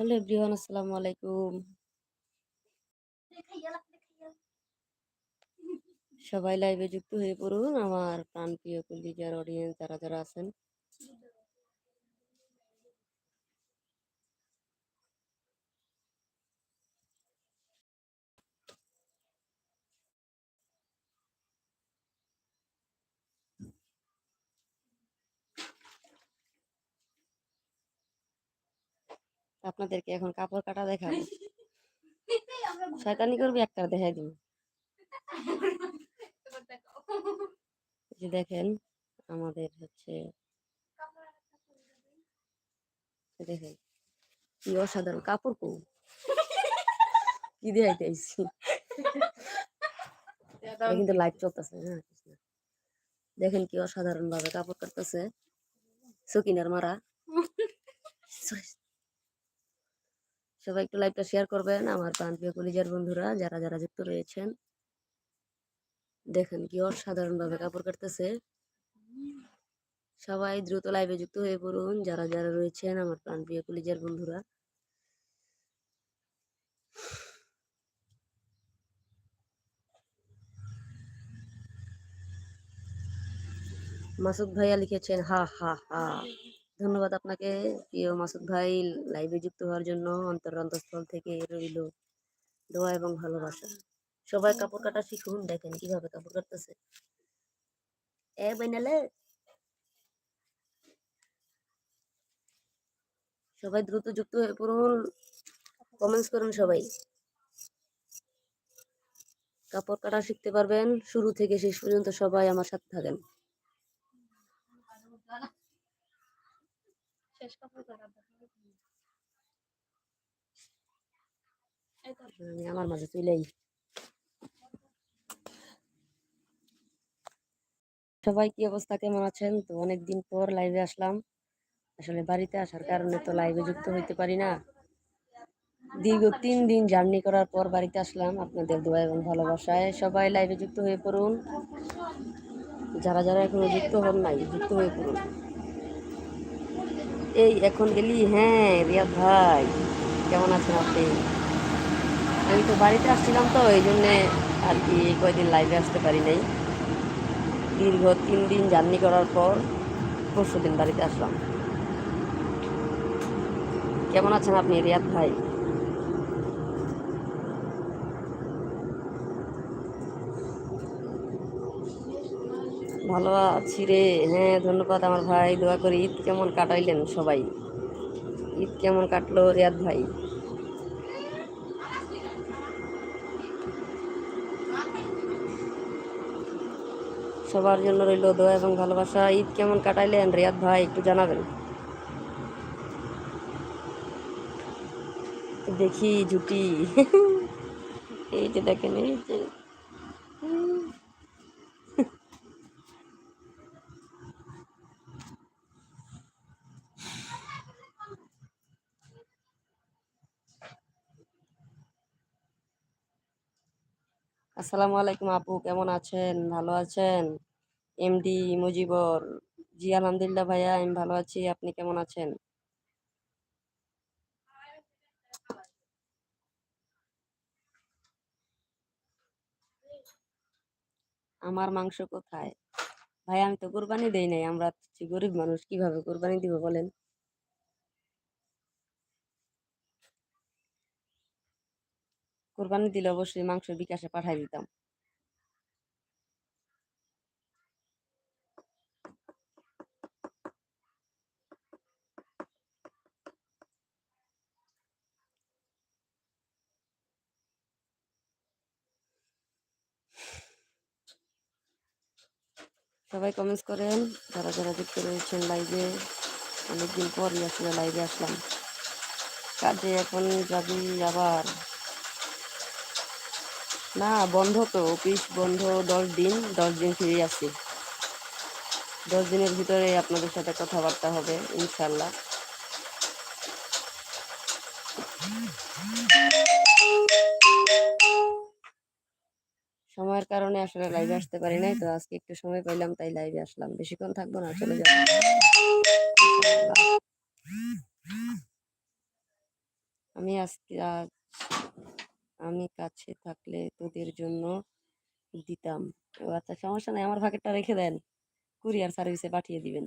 Hello everyone, আসসালামু আলাইকুম। সবাই লাইভে যুক্ত হয়ে পড়ুন, আমার প্রাণপ্রিয় কলিজার অডিয়েন্স যারা যারা আছেন। আপনাদেরকে এখন কাপড় কাটা দেখাবো। শয়তানি করবি একটা দেখাই দিন যে দেখেন আমাদের হচ্ছে দেখেন কি অসাধারণ কাপড় কো। কি দেখাইতে এটা কিন্তু লাইট চলতেছে হ্যাঁ দেখেন কি অসাধারণ ভাবে কাপড় কাটতেছে। সকিনার মারা। সবাই একটু লাইভটা শেয়ার করবেন। আমার প্রাণপ্রিয় কলিজার বন্ধুরা, যারা যারা যুক্ত রয়েছেন। দেখেন কি অসাধারণ ভাবে কাপড় কাটতেছে। সবাই দ্রুত লাইভে যুক্ত হয়ে পড়ুন, যারা যারা রয়েছেন, আমার প্রাণপ্রিয় কলিজার বন্ধুরা। মাসুদ ভাইয়া লিখেছেন, হা হা হা। ধন্যবাদ আপনাকে। প্রিয় মাসুদ ভাই লাইভে যুক্ত হওয়ার জন্য অন্তর অন্তঃস্থল থেকে রইল দোয়া এবং ভালোবাসা। সবাই কাপড় কাটা শিখুন, দেখেন কীভাবে কাপড় কাটতেছে। এ বেনালে। সবাই দ্রুত যুক্ত হয়ে পড়ুন। কমেন্টস করুন সবাই। কাপড় কাটা শিখতে পারবেন। শুরু থেকে শেষ পর্যন্ত সবাই আমার সাথে থাকেন। আমি আমার মাঝে চলেই। সবাই কি অবস্থা? কেমন আছেন? তো অনেকদিন পর লাইভে আসলাম। আসলে বাড়িতে আসার কারণে তো লাইভে যুক্ত হইতে পারি না। দীর্ঘ তিন দিন জার্নি করার পর বাড়িতে আসলাম। আপনাদের দোয়া এবং ভালোবাসায় সবাই লাইভে যুক্ত হয়ে পড়ুন। যারা যারা এখনও যুক্ত হন নাই, যুক্ত হয়ে পড়ুন। এই এখন গেলি? হ্যাঁ রিয়াদ ভাই। কেমন আছেন আপনি? আমি তো বাড়িতে আসছিলাম তো, এই জন্যে আর কি কয়দিন লাইভে আসতে পারি নাই। দীর্ঘ তিন দিন জার্নি করার পর পরশু দিন বাড়িতে আসলাম। কেমন আছেন আপনি, রিয়াদ ভাই? ভালো আছি রে। হ্যাঁ ধন্যবাদ আমার ভাই, দোয়া করি। ঈদ কেমন কাটাইলেন সবাই? ঈদ কেমন কাটলো রিয়াদ ভাই? সবার জন্য রইল দোয়া এবং ভালোবাসা। ঈদ কেমন কাটাইলেন রিয়াদ ভাই, একটু জানাবেন? দেখি, জুটি। এই যে দেখেন, এই যে। আসসালামু আলাইকুম আপু, কেমন আছেন? ভালো আছেন? এমডি মুজিবর জি, আলহামদুলিল্লাহ ভাইয়া, আমি ভালো আছি। আপনি কেমন আছেন? আমার মাংস কোথায়? ভাই আমি তো কোরবানি দেই নাই, আমরা গরিব মানুষ, কীভাবে কোরবানি দিব বলেন? কোরবানি দিলে অবশ্যই মাংস বিকাশে পাঠাই দিতাম। সবাই কমেন্টস করেন, যারা যারা যুক্ত রয়েছেন লাইভে অনেকদিন পরই আসলে লাইভে আসলাম। কাজে এখন যাবি আবার। না, বন্ধ তো, অফিস বন্ধ দশ দিন দশ দিন ফ্রি আসি দশ দিনের ভিতরে আপনাদের সাথে কথাবার্তা হবে, ইনশাল্লাহ। সময়ের কারণে আসলে লাইভে আসতে পারি নাই, তো আজকে একটু সময় পাইলাম, তাই লাইভে আসলাম। বেশিক্ষণ থাকব না, চলে যাব। আমি আজকে আজ আমি কাছে থাকলে তোদের জন্য দিতাম। ও আচ্ছা সমস্যা নাই, আমার ভাগেরটা রেখে দেন। কুরিয়ার সার্ভিসে পাঠিয়ে দিবেন।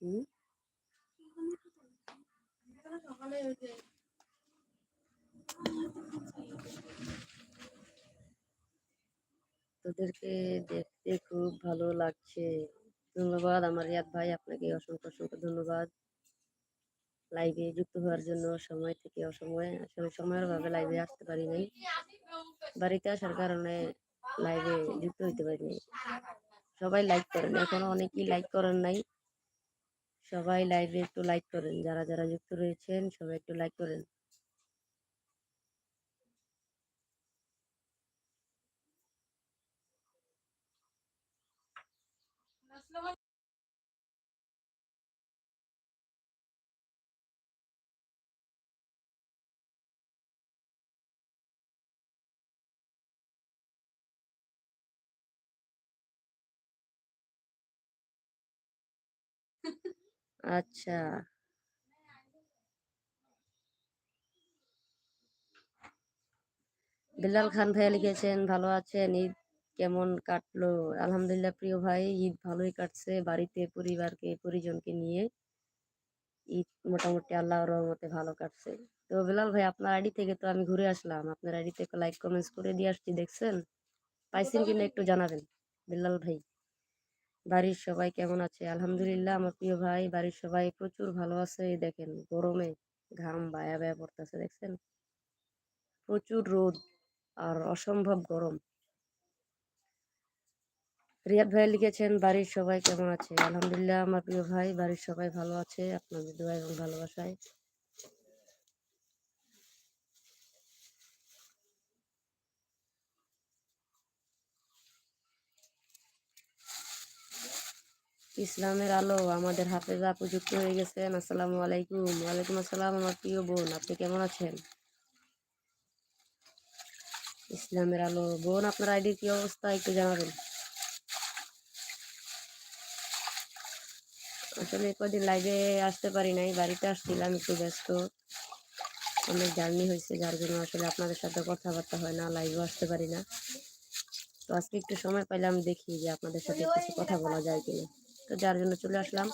হুম? তোদেরকে দেখতে খুব ভালো লাগছে। ধন্যবাদ আমার রিয়াদ ভাই, আপনাকে অসংখ্য অসংখ্য ধন্যবাদ। লাইভে যুক্ত হওয়ার জন্য সময় থেকে অসময়ে, আসলে সময়ের অভাবে লাইভে আসতে পারি নাই। বাড়িতে আসার কারণে লাইভে যুক্ত হইতে পারিনি সবাই লাইক করেন, এখনও অনেকেই লাইক করেন নাই। সবাই লাইভে একটু লাইক করেন যারা যারা যুক্ত রয়েছেন সবাই একটু লাইক করেন। আচ্ছা। বিলাল খান ভাইয়া লিখেছেন, ভালো আছেন? ঈদ কেমন কাটলো? আলহামদুলিল্লাহ প্রিয় ভাই, ঈদ ভালোই কাটছে বাড়িতে, পরিবারকে, পরিজনকে নিয়ে। ঈদ মোটামুটি আল্লাহর রহমতে ভালো কাটছে। তো বিলাল ভাই, আপনার আইডি থেকে তো আমি ঘুরে আসলাম। আপনার আইডি থেকে লাইক, কমেন্টস করে দিয়ে আসছি, দেখছেন? পাইছেন কিনা একটু জানাবেন। বিলাল ভাই। বাড়ির সবাই কেমন আছে? আলহামদুলিল্লাহ, আমার প্রিয় ভাই বাড়ির সবাই প্রচুর ভালো আছে। এই দেখেন, গরমে ঘাম বায়া বায়া পড়তেছে, দেখছেন? প্রচুর রোদ আর অসম্ভব গরম। রিয়াদ ভাই লিখেছেন, বাড়ির সবাই কেমন আছে? আলহামদুলিল্লাহ, আমার প্রিয় ভাই বাড়ির সবাই ভালো আছে। আপনাদের দোয়া এবং ভালোবাসায় ইসলামের আলো আমাদের হাফেজা আপু যুক্ত হয়ে গেছেন আসসালামু আলাইকুম। ওয়ালাইকুম আসসালাম আমার প্রিয় বোন, আপনি কেমন আছেন? ইসলামের আলো। বোন, আপনার আইডির কি অবস্থা একটু জানাবেন? আসলে কদিন লাইভে আসতে পারি নাই, বাড়িতে আসছিলাম, একটু ব্যস্ত। অনেক জার্নি হয়েছে, যার জন্য আসলে আপনাদের সাথে কথাবার্তা হয় না লাইভেও আসতে পারি না। তো আজকে একটু সময় পাইলাম, দেখি যে আপনাদের সাথে কিছু কথা বলা যায় কিনা। তো যার জন্য চলে আসলাম।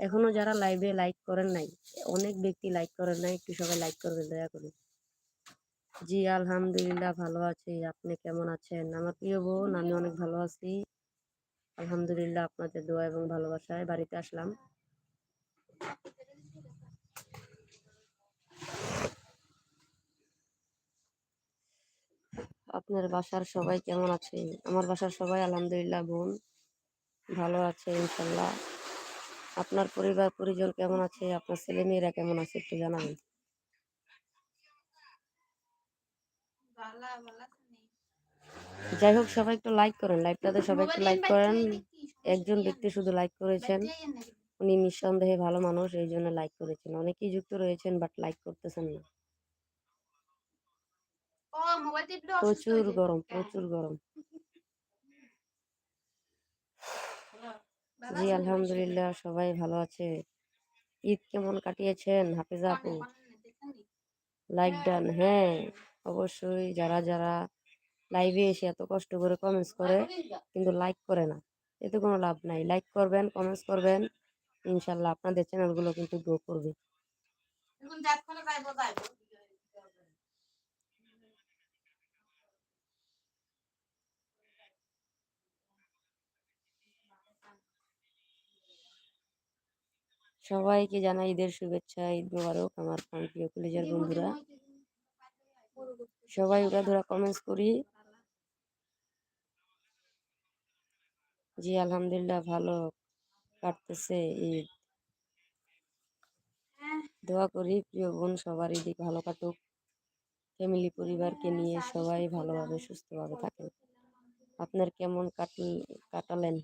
এখনও যারা লাইভে লাইক করেন নাই, অনেক ব্যক্তি লাইক করেন নাই, একটু সবাই লাইক করবেন, দয়া করে। জি, আলহামদুলিল্লাহ ভালো আছি। আপনি কেমন আছেন? আমার প্রিয় বোন, আমি অনেক ভালো আছি। আলহামদুলিল্লাহ আপনাদের দোয়া এবং ভালোবাসায় বাড়িতে আসলাম। আপনার বাসার সবাই কেমন আছে আমার বাসার সবাই আলহামদুলিল্লাহ বোন। ভালো আছে ইনশাল্লাহ। আপনার পরিবার পরিজন কেমন আছে? আপনার ছেলে মেয়েরা কেমন আছে একটু জানাবেন। যাই হোক সবাই একটু লাইক করেন। লাইভটাতে সবাই একটু লাইক করেন। একজন ব্যক্তি শুধু লাইক করেছেন। উনি নিঃসন্দেহে ভালো মানুষ এই জন্য লাইক করেছেন। অনেকেই যুক্ত রয়েছেন বাট লাইক করতেছেন না। প্রচুর গরম প্রচুর গরম। জি আলহামদুলিল্লাহ সবাই ভালো আছে। ঈদ কেমন কাটিয়েছেন হাফিজা আপু? লাইক ডান হ্যাঁ অবশ্যই যারা যারা লাইভে এসে এত কষ্ট করে কমেন্টস করে কিন্তু লাইক করে না এতে কোনো লাভ নাই। লাইক করবেন কমেন্টস করবেন ইনশাল্লাহ আপনাদের চ্যানেলগুলো কিন্তু গ্রো করবে। সবাইকে জানাই ঈদের শুভেচ্ছা, ঈদ মোবারক আমার প্রিয় কলেজের বন্ধুরা। সবাই ওরা ধরা কমেন্টস করি। জি, আলহামদুলিল্লাহ ভালো কাটতেছে ঈদ। দোয়া করি প্রিয় বোন, সবার ঈদ ভালো কাটুক। ফ্যামিলি পরিবারকে নিয়ে সবাই ভালোভাবে, সুস্থভাবে থাকেন। আপনার কেমন কাটল, কাটালেন?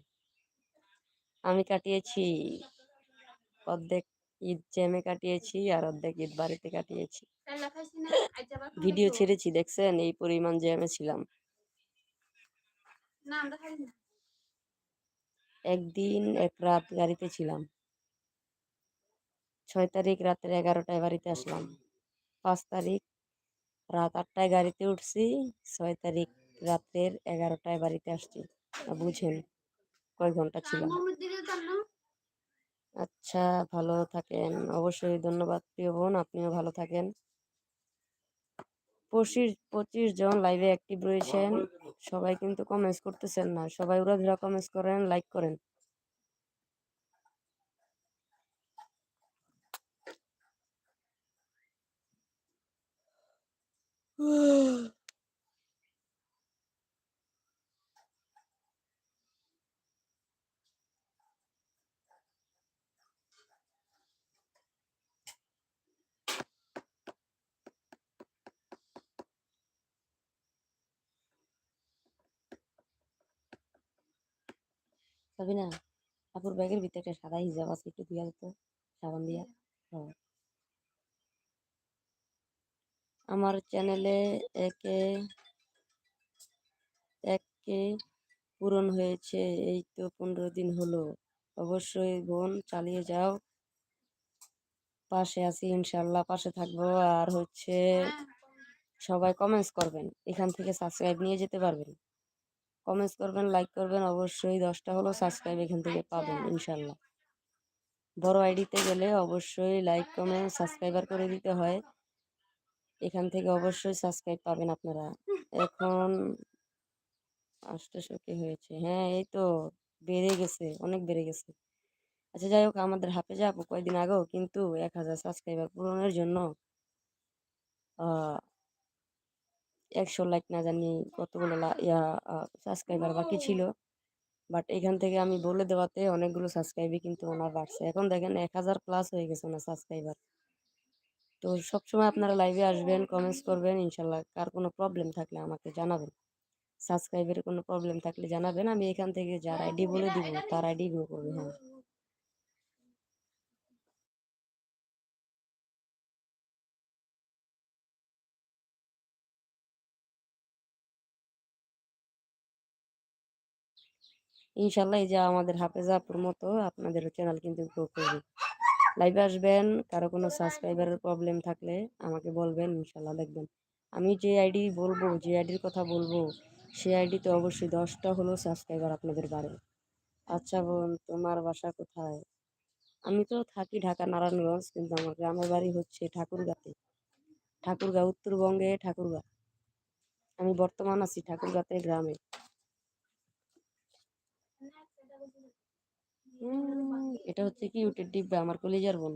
আমি কাটিয়েছি অর্ধেক ঈদ জ্যামে কাটিয়েছি আর অর্ধেক ঈদ বাড়িতে কাটিয়েছি। ভিডিও ছেড়েছি দেখছেন? এই পরিমাণ জ্যামে ছিলাম। একদিন এক রাত গাড়িতে ছিলাম। ছয় তারিখ রাতের এগারোটায় বাড়িতে আসলাম। পাঁচ তারিখ রাত আটটায় গাড়িতে উঠছি ছয় তারিখ রাতের এগারোটায় বাড়িতে আসছি। বুঝেন কয় ঘণ্টা ছিলাম। আচ্ছা ভালো থাকেন। অবশ্যই ধন্যবাদ, প্রিয় বোন, আপনিও ভালো থাকেন। পঁচিশ পঁচিশ জন লাইভে অ্যাক্টিভ রয়েছেন। সবাই কিন্তু কমেন্টস করতেছেন না। সবাই ওরা ধরা কমেন্টস করেন লাইক করেন। সাবিনা আপুর ব্যাগের ভিতরে একটা সাদা হিজাব আছে একটু দিয়া তো সাবান দিয়া। হ্যাঁ। আমার চ্যানেলে একে একে পূরণ হয়েছে এই তো পনেরো দিন হলো। অবশ্যই বোন চালিয়ে যাও। পাশে আছি ইনশাল্লাহ পাশে থাকব। আর হচ্ছে সবাই কমেন্টস করবেন। এখান থেকে সাবস্ক্রাইব নিয়ে যেতে পারবেন। কমেন্টস করবেন লাইক করবেন, অবশ্যই দশটা হলো সাবস্ক্রাইব এখান থেকে পাবেন, ইনশাল্লাহ। বড় আইডিতে গেলে অবশ্যই লাইক কমেন্ট সাবস্ক্রাইবার করে দিতে হয়। এখান থেকে অবশ্যই সাবস্ক্রাইব পাবেন আপনারা। এখন আষ্টশো কি হয়েছে। হ্যাঁ এই তো বেড়ে গেছে, অনেক বেড়ে গেছে। আচ্ছা যাই হোক, আমাদের হাফে যাব কয়েকদিন আগেও কিন্তু এক হাজার সাবস্ক্রাইবার পূরণের জন্য একশো লাইক না জানি কতগুলো ইয়া সাবস্ক্রাইবার বাকি ছিল। বাট এখান থেকে আমি বলে দেওয়াতে অনেকগুলো সাবস্ক্রাইবই কিন্তু ওনার বাড়ছে। এখন দেখেন এক হাজার প্লাস হয়ে গেছে ওনার সাবস্ক্রাইবার তো সবসময় আপনারা লাইভে আসবেন কমেন্টস করবেন ইনশাল্লাহ কার কোনো প্রবলেম থাকলে আমাকে জানাবেন। সাবস্ক্রাইবের কোনো প্রবলেম থাকলে জানাবেন। আমি এখান থেকে যার আইডি বলে দিব তার আইডি গ্রো করবে হ্যাঁ। ইনশাল্লাহ এই যে আমাদের হাফেজাপুর মতো আপনাদের চ্যানেল কিন্তু গ্রো করবে। লাইভে আসবেন, কারও কোনো সাবস্ক্রাইবারের প্রবলেম থাকলে আমাকে বলবেন, ইনশাল্লাহ দেখবেন। আমি যে আইডি বলব, যে আইডির কথা বলব সেই আইডিতে অবশ্যই দশটা হলো সাবস্ক্রাইবার আপনাদের বাড়ে। আচ্ছা বোন, তোমার বাসা কোথায়? আমি তো থাকি ঢাকা, নারায়ণগঞ্জ, কিন্তু আমার গ্রামের বাড়ি হচ্ছে ঠাকুরগাতে। ঠাকুরগা, উত্তরবঙ্গে ঠাকুরগা। আমি বর্তমান আছি ঠাকুরগাতে গ্রামে। এটা হচ্ছে কি উটের ডিব্বা আমার কলেজার বোন।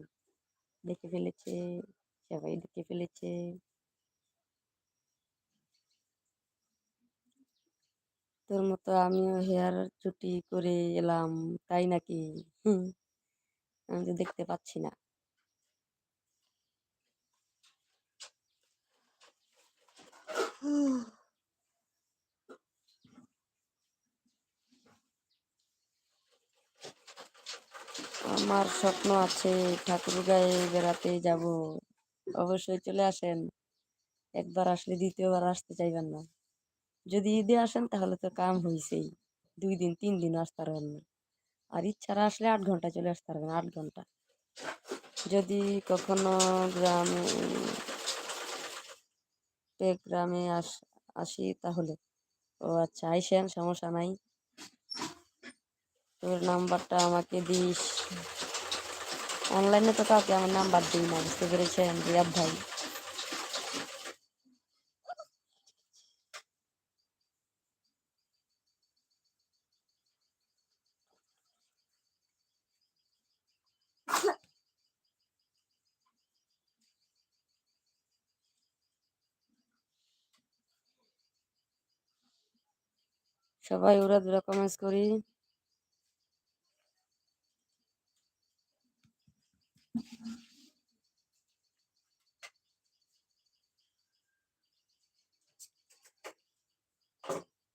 দেখে ফেলেছে, সবাই দেখে ফেলেছে। তোর মতো আমিও হেয়ার ছুটি করে এলাম, তাই নাকি? আমি তো দেখতে পাচ্ছি না। আমার স্বপ্ন আছে ঠাকুরগাঁয়ে বেড়াতে যাব। অবশ্যই চলে আসেন। একবার আসলে দ্বিতীয়বার আসতে চাইবেন না। যদি ঈদে আসেন তাহলে তো কাম হয়েছেই দুই দিন, তিন দিন আসতে পারবেন না। আর ইচ্ছারা আসলে আট ঘণ্টা চলে আসতে পারবেন, আট ঘণ্টা। যদি কখনো গ্রামে গ্রামে আস, আসি তাহলে। ও আচ্ছা আইসেন, সমস্যা নাই। তোর নাম্বারটা আমাকে দিস। অনলাইনে তো কাউকে আমার নাম্বার দিই না, বুঝতে পেরেছেন? রিয়াদ ভাই। সবাই ওরা দুরা কমেন্টস করি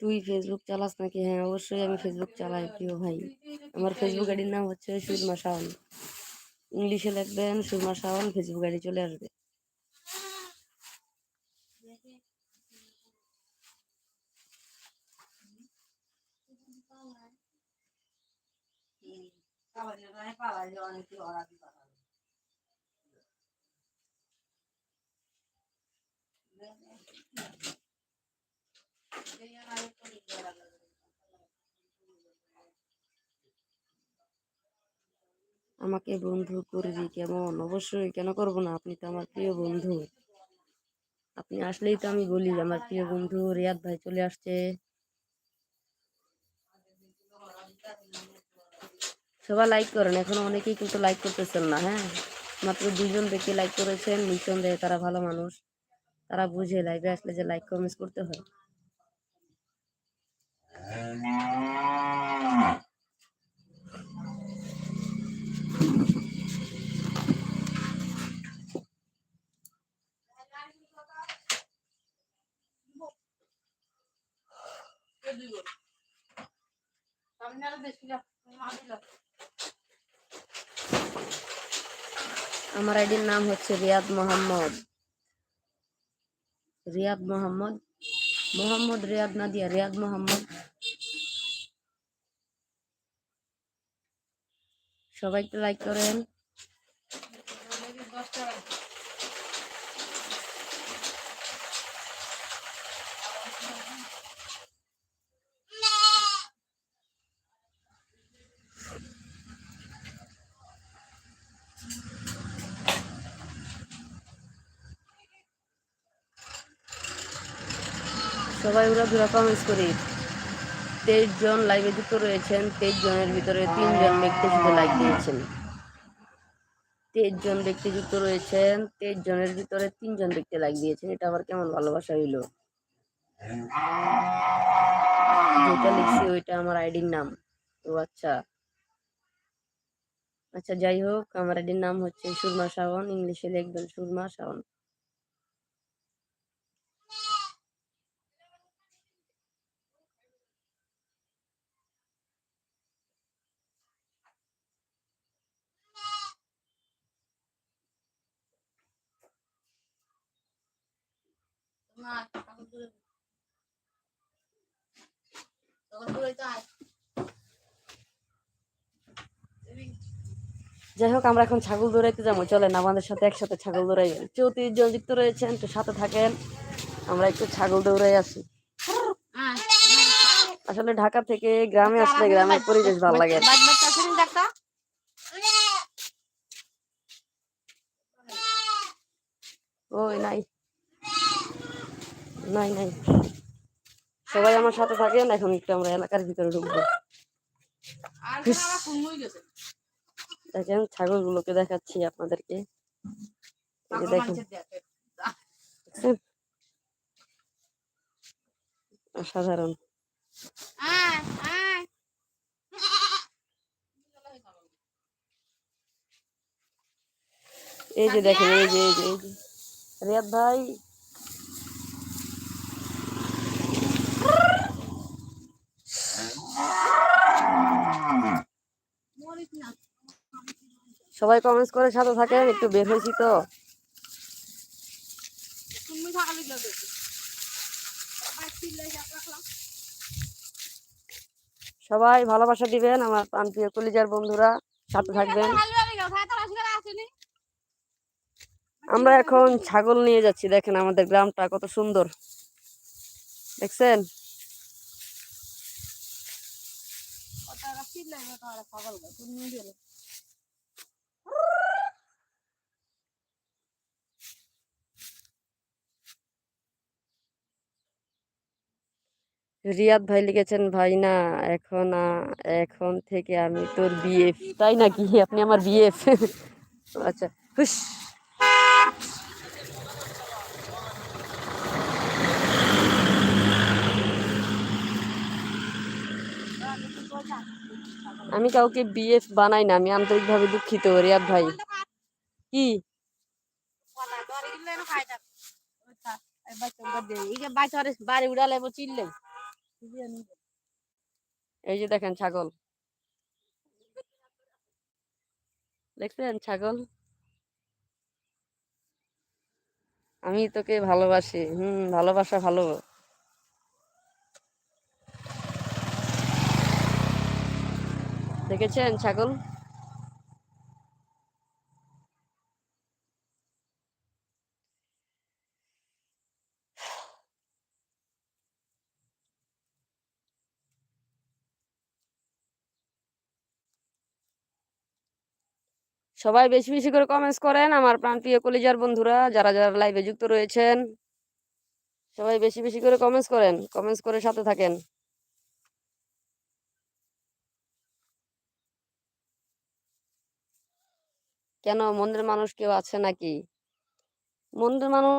তুই ফেসবুক চালাস নাকি? হ্যাঁ অবশ্যই আমি ফেসবুক চালাই প্রিয় ভাই। আমার ফেসবুক আইডির নাম হচ্ছে সুরমা শাওন। ইংলিশে লিখবেন সুরমা শাওন ফেসবুক আইডি চলে আসবে। আমাকে বন্ধু করবি কেমন? অবশ্যই, কেন করব না? আপনি তো আমার প্রিয় বন্ধু। আপনি আসলেই তো আমি বলি, আমার প্রিয় বন্ধু রিয়াদ ভাই চলে আসছে। সবাই লাইক করেন, এখন অনেকেই কিন্তু লাইক করতেছেন না হ্যাঁ? মাত্র দুইজন ব্যক্তি লাইক করেছেন, নিঃসন্দেহে তারা ভালো মানুষ। তারা বুঝে লাইভে আসলে যে লাইক কমেন্টস করতে হয়। আমার আইডির নাম হচ্ছে রিয়াদ মোহাম্মদ। রিয়াদ মোহাম্মদ মোহাম্মদ রিয়াদ নাদিয়া রিয়াদ মোহাম্মদ। সবাই একটু লাইক করেন। সবাই উড়া ধুরা কমেন্টস করি। তেইশ জন লাইভে যুক্ত রয়েছেন, তেইশ জনের ভিতরে তিনজন ব্যক্তি শুধু লাইক দিয়েছেন। তেইশ জন ব্যক্তি যুক্ত রয়েছেন, তেইশ জনের ভিতরে তিনজন ব্যক্তি লাইক দিয়েছেন। এটা আবার কেমন ভালোবাসা হইল? যেটা লিখছি ওইটা আমার আইডির নাম। তো আচ্ছা। আচ্ছা যাই হোক, আমার আইডির নাম হচ্ছে সুরমা শাওন, ইংলিশে লিখবেন সুরমা শাওন। যাই হোক আমরা এখন ছাগল দৌড়াইতে যাব। চলেন আমাদের সাথে একসাথে ছাগল চৌত্রিশ জন যুক্ত রয়েছেন তো সাথে থাকেন। আমরা একটু ছাগল দৌড়াই আসি। আসলে ঢাকা থেকে গ্রামে আসলে গ্রামের পরিবেশ ভালো লাগে ওই নাই। নাই নাই। সবাই আমার সাথে থাকেন এখন একটু আমরা এলাকার ভিতরে ঢুকবো। দেখেন ছাগল গুলোকে দেখাচ্ছি আপনাদেরকে। দেখেন। অসাধারণ। এই যে দেখেন এই যে এই যে এই যে। রিয়াদ ভাই সবাই কমেন্টস করে সাথে থাকেন একটু বের হয়েছি তো। সবাই ভালোবাসা দিবেন আমার প্রান্তীয় কলিজার বন্ধুরা সাথে থাকবেন। আমরা এখন ছাগল নিয়ে যাচ্ছি দেখেন আমাদের গ্রামটা কত সুন্দর। দেখছেন? রিয়াদ ভাই লিখেছেন, ভাই না, এখন এখন থেকে আমি তোর বিএফ তাই নাকি? আপনি আমার বিএফ আচ্ছা হুস আমি কাউকে বিএফ বানাই না, আমি আন্তরিকভাবে দুঃখিত রিয়াদ ভাই। কি? এই যে দেখেন ছাগল। দেখছেন ছাগল? আমি তোকে ভালোবাসি, হুম, ভালোবাসা ভালো। দেখেছেন ছাগল? সবাই বেশি বেশি করে কমেন্টস করেন আমার প্রাণপ্রিয় কলিজার বন্ধুরা, যারা যারা লাইভে যুক্ত রয়েছেন, সবাই বেশি বেশি করে কমেন্টস করেন কমেন্টস করে সাথে থাকেন। কেন মন্দির মানুষ কেউ আছে নাকি? মন্দির মানুষ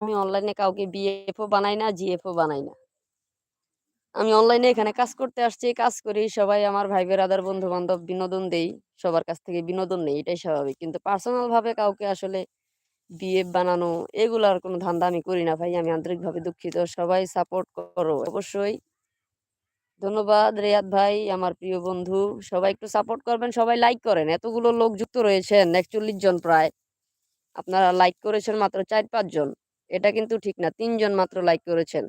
আমি অনলাইনে কাউকে বিএফও বানাই না জিএফও বানাই না। আমি অনলাইনে এখানে কাজ করতে আসছি, কাজ করি, সবাই আমার ভাই বেরাদার বন্ধু বান্ধব বিনোদন দেই, সবার কাছ থেকে বিনোদন নেই, এটাই স্বাভাবিক। কিন্তু পার্সোনাল ভাবে কাউকে আসলে বিএফ বানানো এগুলার কোনো ধান্দা আমি করি না ভাই, আমি আন্তরিকভাবে দুঃখিত, সবাই সাপোর্ট করো। অবশ্যই ধন্যবাদ রেয়াদ ভাই, আমার প্রিয় বন্ধু। সবাই একটু সাপোর্ট করবেন, সবাই লাইক করেন। এতগুলো লোক যুক্ত রয়েছেন, একচল্লিশ জন প্রায়। আপনারা লাইক করেছেন মাত্র চার পাঁচ জন। এটা কিন্তু ঠিক না তিনজন মাত্র লাইক করেছেন।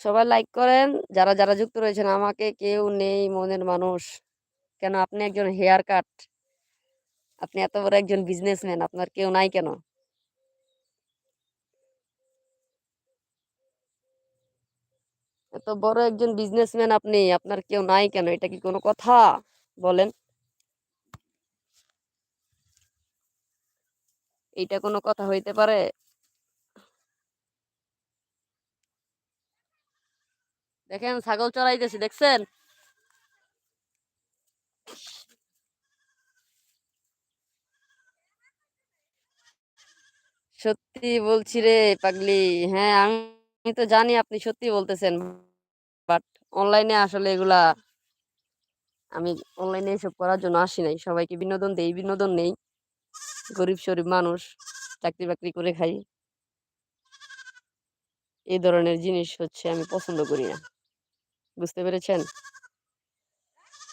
সবাই লাইক করেন, যারা যারা যুক্ত রয়েছেন, আমাকে কেউ নেই মনের মানুষ। কেন, আপনি একজন হেয়ার কাট আপনি এত বড় একজন বিজনেসম্যান আপনার কেউ নাই কেন? এত বড় একজন বিজনেসম্যান আপনি, আপনার কেউ নাই কেন? এটা কি কোনো কথা? বলেন। এইটা কোনো কথা হইতে পারে? দেখেন, ছাগল চড়াইতেছি, দেখছেন? সত্যি বলছি রে পাগলি। হ্যাঁ আমি তো জানি আপনি সত্যি বলতেছেন। বাট অনলাইনে আসলে এগুলা আমি অনলাইনে এসব করার জন্য আসি নাই। সবাইকে বিনোদন দেই, বিনোদন নেই। গরিব শরীব মানুষ, চাকরি বাকরি করে খাই। এই ধরনের জিনিস হচ্ছে আমি পছন্দ করি না। বুঝতে পেরেছেন?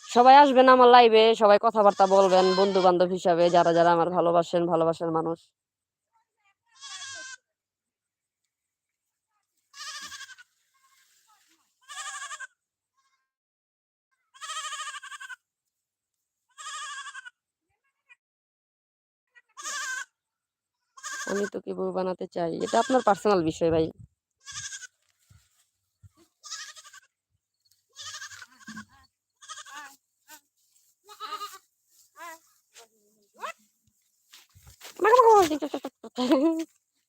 সবাই আসবেন আমার লাইভে সবাই কথাবার্তা বলবেন বন্ধু বান্ধব হিসাবে, যারা যারা আমার ভালোবাসেন, ভালোবাসার মানুষ। আমি তোকে বউ বানাতে চাই এটা আপনার পার্সোনাল বিষয় ভাই।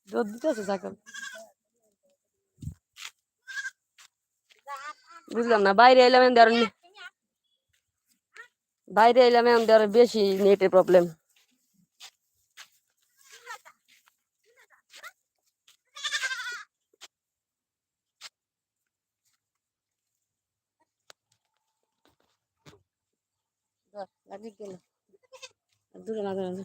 দুধ দিতে আছে ছাগল বুঝলাম না বাইরে এলাম এমনি বাইরে এলাম এমনি বেশি নেটের প্রবলেম দিক গেল দূরে না দূরে